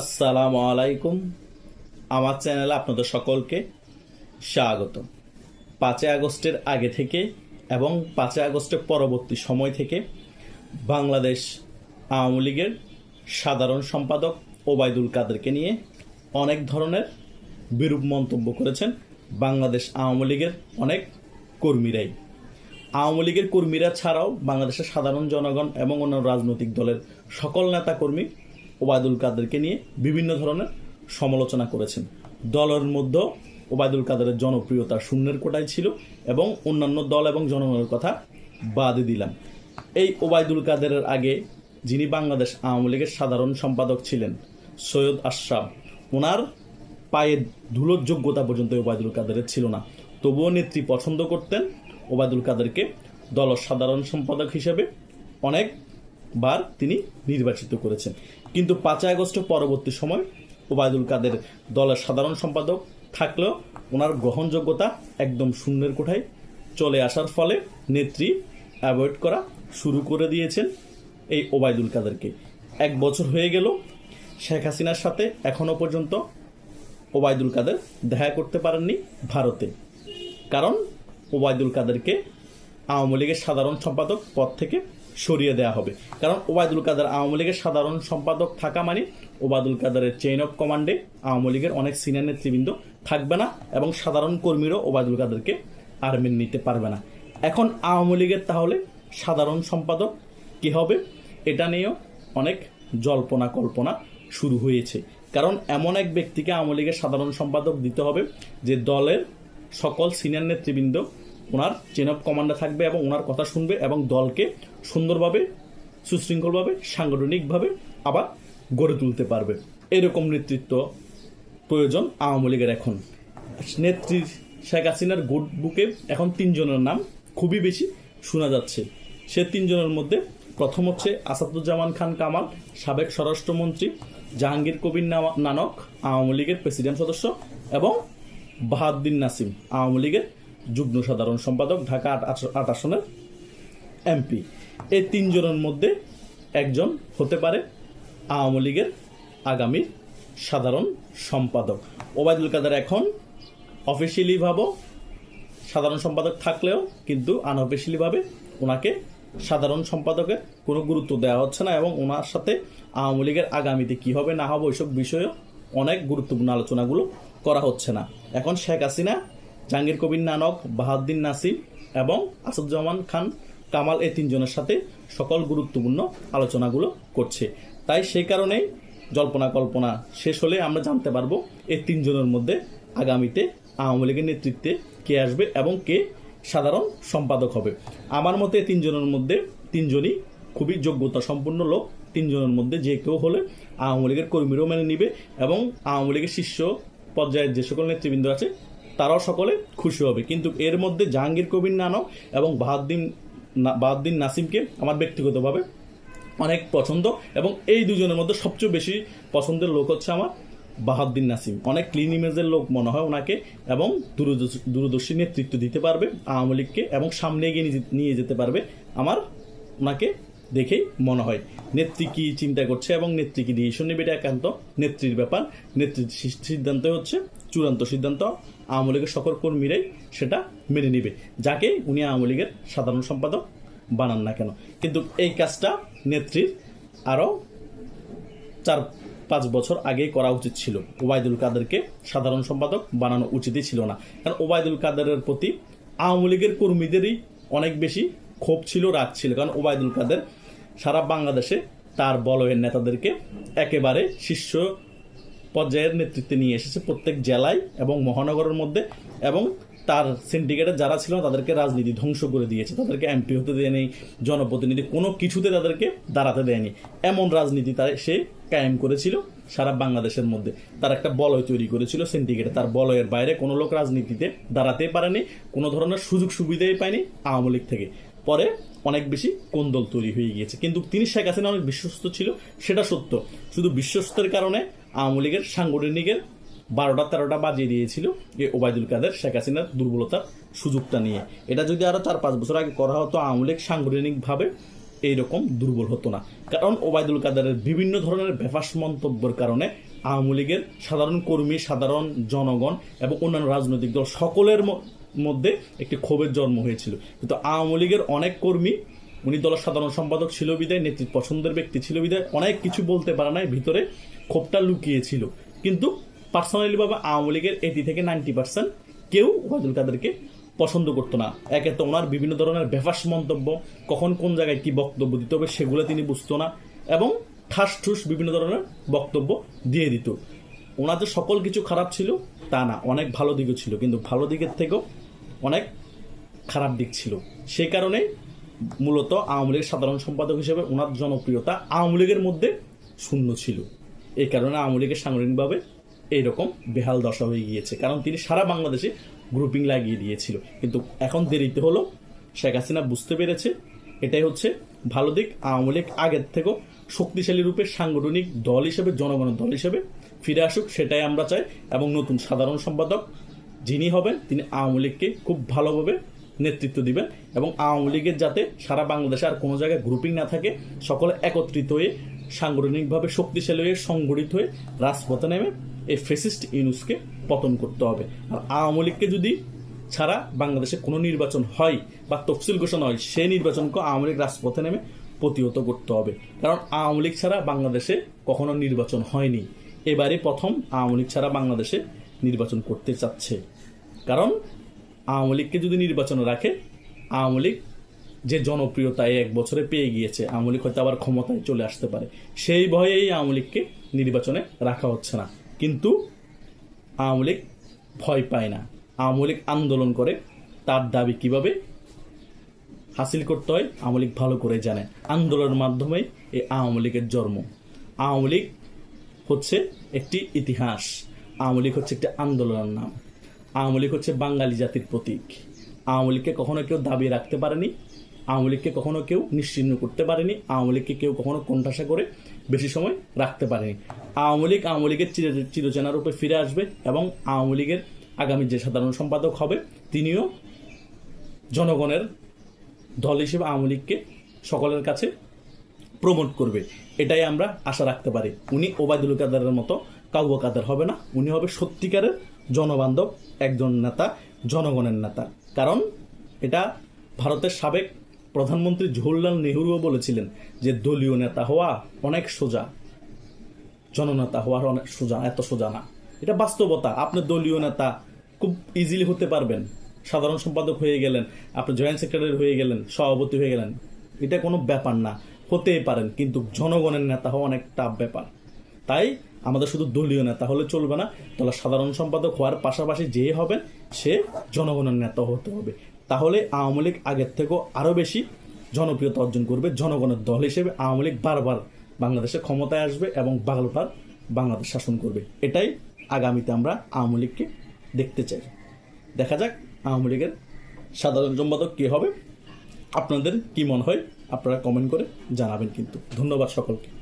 আসসালামু আলাইকুম। আমার চ্যানেলে আপনাদের সকলকে স্বাগত পাঁচই আগস্টের আগে থেকে এবং পাঁচই আগস্টের পরবর্তী সময় থেকে বাংলাদেশ আওয়ামী লীগের সাধারণ সম্পাদক ওবায়দুল কাদেরকে নিয়ে অনেক ধরনের বিরূপ মন্তব্য করেছেন বাংলাদেশ আওয়ামী লীগের অনেক কর্মীরাই। আওয়ামী লীগের কর্মীরা ছাড়াও বাংলাদেশের সাধারণ জনগণ এবং অন্যান্য রাজনৈতিক দলের সকল নেতাকর্মী ওবায়দুল কাদেরকে নিয়ে বিভিন্ন ধরনের সমালোচনা করেছেন। দলের মধ্যে ওবায়দুল কাদেরের জনপ্রিয়তা শূন্যের কোটায় ছিল এবং অন্যান্য দল এবং জনগণের কথা বাদে দিলাম। এই ওবায়দুল কাদেরের আগে যিনি বাংলাদেশ আওয়ামী লীগের সাধারণ সম্পাদক ছিলেন, সৈয়দ আশরাফ, ওনার পায়ের ধুলোর যোগ্যতা পর্যন্ত ওবায়দুল কাদেরের ছিল না। তবুও নেত্রী পছন্দ করতেন ওবায়দুল কাদেরকে দলের সাধারণ সম্পাদক হিসেবে। অনেকবার তিনি নির্বাচিত করেছেন। কিন্তু পাঁচই আগস্ট পরবর্তী সময় ওবায়দুল কাদের দলের সাধারণ সম্পাদক থাকলেও ওনার গ্রহণযোগ্যতা একদম শূন্যের কোঠায় চলে আসার ফলে নেত্রী অ্যাভয়েড করা শুরু করে দিয়েছেন এই ওবায়দুল কাদেরকে। এক বছর হয়ে গেল, শেখ হাসিনার সাথে এখনও পর্যন্ত ওবায়দুল কাদের দেখা করতে পারেননি ভারতে। কারণ ওবায়দুল কাদেরকে আওয়ামী লীগের সাধারণ সম্পাদক পদ থেকে সরিয়ে দেওয়া হবে। কারণ ওবায়দুল কাদের আওয়ামী লীগের সাধারণ সম্পাদক থাকা মানে ওবায়দুল কাদেরের চেইন অফ কমান্ডে আওয়ামী লীগের অনেক সিনিয়র নেতৃবৃন্দ থাকবে না এবং সাধারণ কর্মীরাও ওবায়দুল কাদেরকে আর মেনে নিতে পারবে না। এখন আওয়ামী লীগের তাহলে সাধারণ সম্পাদক কি হবে? এটা নিয়েও অনেক জল্পনা কল্পনা শুরু হয়েছে। কারণ এমন এক ব্যক্তিকে আওয়ামী লীগের সাধারণ সম্পাদক দিতে হবে যে দলের সকল সিনিয়র নেতৃবৃন্দ ওনার চেন অফ কমান্ডে থাকবে এবং ওনার কথা শুনবে এবং দলকে সুন্দরভাবে, সুশৃঙ্খলভাবে, সাংগঠনিকভাবে আবার গড়ে তুলতে পারবে। এরকম নেতৃত্ব প্রয়োজন আওয়ামী লীগের এখন। নেত্রী শেখ হাসিনার গুড বুকে এখন তিনজনের নাম খুবই বেশি শোনা যাচ্ছে। সে তিনজনের মধ্যে প্রথম হচ্ছে আসাদুজ্জামান খান কামাল, সাবেক স্বরাষ্ট্রমন্ত্রী জাহাঙ্গীর কবির নানক, আওয়ামী লীগের প্রেসিডেন্ট সদস্য এবং বাহাদ্দিন নাসিম, আওয়ামী লীগের যুগ্ম সাধারণ সম্পাদক, ঢাকা আট আসনের এমপি। এই তিনজনের মধ্যে একজন হতে পারে আওয়ামী লীগের আগামী সাধারণ সম্পাদক। ওবায়দুল কাদের এখন অফিসিয়ালি ভাবো, সাধারণ সম্পাদক থাকলেও কিন্তু আনঅফিসিয়ালিভাবে ওনাকে সাধারণ সম্পাদকের কোনো গুরুত্ব দেওয়া হচ্ছে না এবং ওনার সাথে আওয়ামী লীগের আগামীতে কী হবে না হবে ওইসব বিষয়ে অনেক গুরুত্বপূর্ণ আলোচনাগুলো করা হচ্ছে না। এখন শেখ হাসিনা জাহাঙ্গীর কবির নানক বাহাদ্দিন নাসিম এবং আসাদুজ্জামান খান কামাল এই তিনজনের সাথে সকল গুরুত্বপূর্ণ আলোচনাগুলো করছে। তাই সেই কারণেই জল্পনা কল্পনা শেষ হলে আমরা জানতে পারব এই তিনজনের মধ্যে আগামীতে আওয়ামী লীগের নেতৃত্বে কে আসবে এবং কে সাধারণ সম্পাদক হবে। আমার মতে তিনজনের মধ্যে তিনজনই খুবই যোগ্যতা সম্পন্ন লোক। তিনজনের মধ্যে যে কেউ হলে আওয়ামী লীগের কর্মীরাও মেনে নিবে এবং আওয়ামী লীগের শীর্ষ পর্যায়ের যে সকল নেতৃবৃন্দ আছে তারাও সকলে খুশি হবে। কিন্তু এর মধ্যে জাহাঙ্গীর কবির নানক এবং বাহাদ্দিন বাহাদ্দিন নাসিমকে আমার ব্যক্তিগতভাবে অনেক পছন্দ এবং এই দুজনের মধ্যে সবচেয়ে বেশি পছন্দের লোক হচ্ছে আমার বাহাদ্দিন নাসিম। অনেক ক্লিন ইমেজের লোক মনে হয় ওনাকে এবং দূরদর্শী- নেতৃত্ব দিতে পারবে আওয়ামী লীগকে এবং সামনে এগিয়ে নিয়ে যেতে পারবে আমার ওনাকে দেখেই মনে হয়। নেত্রী কি চিন্তা করছে এবং নেত্রী কি ডিসিশন নেবে এটা একান্ত নেত্রীর ব্যাপার। নেত্রীর সিদ্ধান্ত হচ্ছে চূড়ান্ত সিদ্ধান্ত। আওয়ামী লীগের সকল কর্মীরাই সেটা মেনে নিবে। যাকে উনি আওয়ামী লীগের সাধারণ সম্পাদক বানান না কেন। কিন্তু এই কাজটা নেত্রীর আরও চার, পাঁচ বছর আগেই করা উচিত ছিল। ওবায়দুল কাদেরকে সাধারণ সম্পাদক বানানো উচিতই ছিল না। কারণ ওবায়দুল কাদেরের প্রতি আওয়ামী লীগের কর্মীদেরই অনেক বেশি ক্ষোভ ছিল, রাগ ছিল। কারণ ওবায়দুল কাদের সারা বাংলাদেশে তার বলয়ের নেতাদেরকে একেবারে শীর্ষ পর্যায়ের নেতৃত্বে নিয়ে এসেছে প্রত্যেক জেলায় এবং মহানগরের মধ্যে এবং তার সিন্ডিকেটে যারা ছিল তাদেরকে রাজনীতি ধ্বংস করে দিয়েছে। তাদেরকে এমপি হতে দেয়নি, জনপ্রতিনিধি কোনো কিছুতে তাদেরকে দাঁড়াতে দেয়নি। এমন রাজনীতি তার সে কায়েম করেছিল সারা বাংলাদেশের মধ্যে। তার একটা বলয় তৈরি করেছিল সিন্ডিকেটে তার বলয়ের বাইরে কোনো লোক রাজনীতিতে দাঁড়াতে পারেনি, কোনো ধরনের সুযোগ সুবিধাই পায়নি আওয়ামী লীগ থেকে। পরে অনেক বেশি কোন্দল তৈরি হয়ে গিয়েছে। কিন্তু তিনি শেখ হাসিনা অনেক বিশ্বস্ত ছিল, সেটা সত্য। শুধু বিশ্বস্তের কারণে আওয়ামী লীগের সাংগঠনিকের বারোটা তেরোটা বাজিয়ে দিয়েছিল এই ওবায়দুল কাদের শেখ হাসিনার দুর্বলতার সুযোগটা নিয়ে। এটা যদি আরও চার পাঁচ বছর আগে করা হতো, আওয়ামী লীগ সাংগঠনিকভাবে এইরকম দুর্বল হতো না। কারণ ওবায়দুল কাদেরের বিভিন্ন ধরনের বেফাস মন্তব্যের কারণে আওয়ামী লীগের সাধারণ কর্মী, সাধারণ জনগণ এবং অন্যান্য রাজনৈতিক দল সকলের মধ্যে একটি ক্ষোভের জন্ম হয়েছিল। কিন্তু আওয়ামী লীগের অনেক কর্মী, উনি দলের সাধারণ সম্পাদক ছিল বিদায় নেতৃত্ব পছন্দের ব্যক্তি ছিল বিদায়, অনেক কিছু বলতে পারে নাই, ভিতরে ক্ষোভটা লুকিয়েছিল। কিন্তু পার্সোনালি ভাবে আওয়ামী লীগের এইটি থেকে নাইনটি পার্সেন্ট কেউ ওবায়দুল কাদেরকে পছন্দ করতো না। একে তো ওনার বিভিন্ন ধরনের বেফাস মন্তব্য, কখন কোন জায়গায় কি বক্তব্য দিতে হবে সেগুলো তিনি বুঝতো না এবং ঠাস ঠুস বিভিন্ন ধরনের বক্তব্য দিয়ে দিত। ওনার সকল কিছু খারাপ ছিল, তা না, অনেক ভালো দিকও ছিল, কিন্তু ভালো দিকের থেকেও অনেক খারাপ দিক ছিল। সেই কারণে মূলত আওয়ামী লীগের সাধারণ সম্পাদক হিসেবে ওনার জনপ্রিয়তা আওয়ামী লীগের মধ্যে শূন্য ছিল। এই কারণে আওয়ামী লীগের সাংগঠনিকভাবে এইরকম বেহাল দশা হয়ে গিয়েছে। কারণ তিনি সারা বাংলাদেশে গ্রুপিং লাগিয়ে দিয়েছিল। কিন্তু এখন দেরিতে হলো শেখ হাসিনা বুঝতে পেরেছে, এটাই হচ্ছে ভালো দিক। আওয়ামী লীগ আগের থেকেও শক্তিশালী রূপে সাংগঠনিক দল হিসেবে, জনগণের দল হিসেবে ফিরে আসুক, সেটাই আমরা চাই। এবং নতুন সাধারণ সম্পাদক যিনি হবেন, তিনি আওয়ামী লীগকে খুব ভালোভাবে নেতৃত্ব দিবেন এবং আওয়ামী লীগের যাতে সারা বাংলাদেশে আর কোনো জায়গায় গ্রুপিং না থাকে, সকলে একত্রিত হয়ে, সাংগঠনিকভাবে শক্তিশালী হয়ে, সংগঠিত হয়ে রাজপথে নেমে এই ফেসিস্ট ইউনুসকে পতন করতে হবে। আর আওয়ামী লীগকে যদি ছাড়া বাংলাদেশে কোনো নির্বাচন হয় বা তফসিল ঘোষণা হয়, সেই নির্বাচনকে আওয়ামী লীগ রাজপথে নেমে প্রতিহত করতে হবে। কারণ আওয়ামী লীগ ছাড়া বাংলাদেশে কখনো নির্বাচন হয়নি। এবারে প্রথম আওয়ামী লীগ ছাড়া বাংলাদেশে নির্বাচন করতে চাচ্ছে। কারণ আওয়ামী লীগকে যদি নির্বাচনে রাখে, আওয়ামী লীগ যে জনপ্রিয়তা এক বছরে পেয়ে গিয়েছে, আওয়ামী লীগ হয়তো আবার ক্ষমতায় চলে আসতে পারে। সেই ভয়েই আওয়ামী লীগকে নির্বাচনে রাখা হচ্ছে না। কিন্তু আওয়ামী লীগ ভয় পায় না। আওয়ামী লীগ আন্দোলন করে, তার দাবি কীভাবে হাসিল করতে হয়, আওয়ামী লীগ ভালো করে জানে। আন্দোলনের মাধ্যমে এই আওয়ামী লীগের জন্ম। আওয়ামী লীগ হচ্ছে একটি ইতিহাস। আওয়ামী লীগ হচ্ছে একটি আন্দোলনের নাম। আওয়ামী লীগ হচ্ছে বাঙালি জাতির প্রতীক। আওয়ামী লীগকে কখনো কেউ দাবি রাখতে পারেনি। আওয়ামী লীগকে কখনো কেউ নিশ্চিহ্ন করতে পারেনি। আওয়ামী লীগকে কেউ কখনো কোণঠাসা করে বেশি সময় রাখতে পারেনি। আওয়ামী লীগ আওয়ামী লীগের চির চিরচেনা রূপে ফিরে আসবে এবং আওয়ামী লীগের আগামী যে সাধারণ সম্পাদক হবে, তিনিও জনগণের দল হিসেবে আওয়ামী লীগকে সকলের কাছে প্রমোট করবে। এটাই আমরা আশা রাখতে পারি। উনি ওবায়দুল কাদারের মতো কাউয়া কাদার হবে না, উনি হবে সত্যিকারের জনবান্ধব, একজন নেতা, জনগণের নেতা। কারণ এটা ভারতের সাবেক প্রধানমন্ত্রী জওহরলাল নেহরুও বলেছিলেন যে দলীয় নেতা হওয়া অনেক সোজা, জননেতা হওয়ার অনেক সোজা, এত সোজা না। এটা বাস্তবতা। আপনি দলীয় নেতা খুব ইজিলি হতে পারবেন। সাধারণ সম্পাদক হয়ে গেলেন, আপনি জয়েন্ট সেক্রেটারি হয়ে গেলেন, সভাপতি হয়ে গেলেন। এটা কোনো ব্যাপার না। হতেই পারেন, কিন্তু জনগণের নেতা হওয়া অনেক টাফ ব্যাপার। তাই আমাদের শুধু দলীয় নেতা হলে চলবে না, তাহলে সাধারণ সম্পাদক হওয়ার পাশাপাশি যে হবেন, সে জনগণের নেতা হতে হবে। তাহলে আওয়ামী লীগ আগের থেকেও আরও বেশি জনপ্রিয়তা অর্জন করবে, জনগণের দল হিসেবে আওয়ামী লীগ বারবার বাংলাদেশে ক্ষমতায় আসবে এবং বাংলাবার বাংলাদেশ শাসন করবে। এটাই আগামীতে আমরা আওয়ামী লীগকে দেখতে চাই। দেখা যাক আওয়ামী লীগের সাধারণ সম্পাদক কে হবে। আপনাদের কি মনে হয়? আপনারা কমেন্ট করে জানাবেন কিন্তু। ধন্যবাদ সকলকে।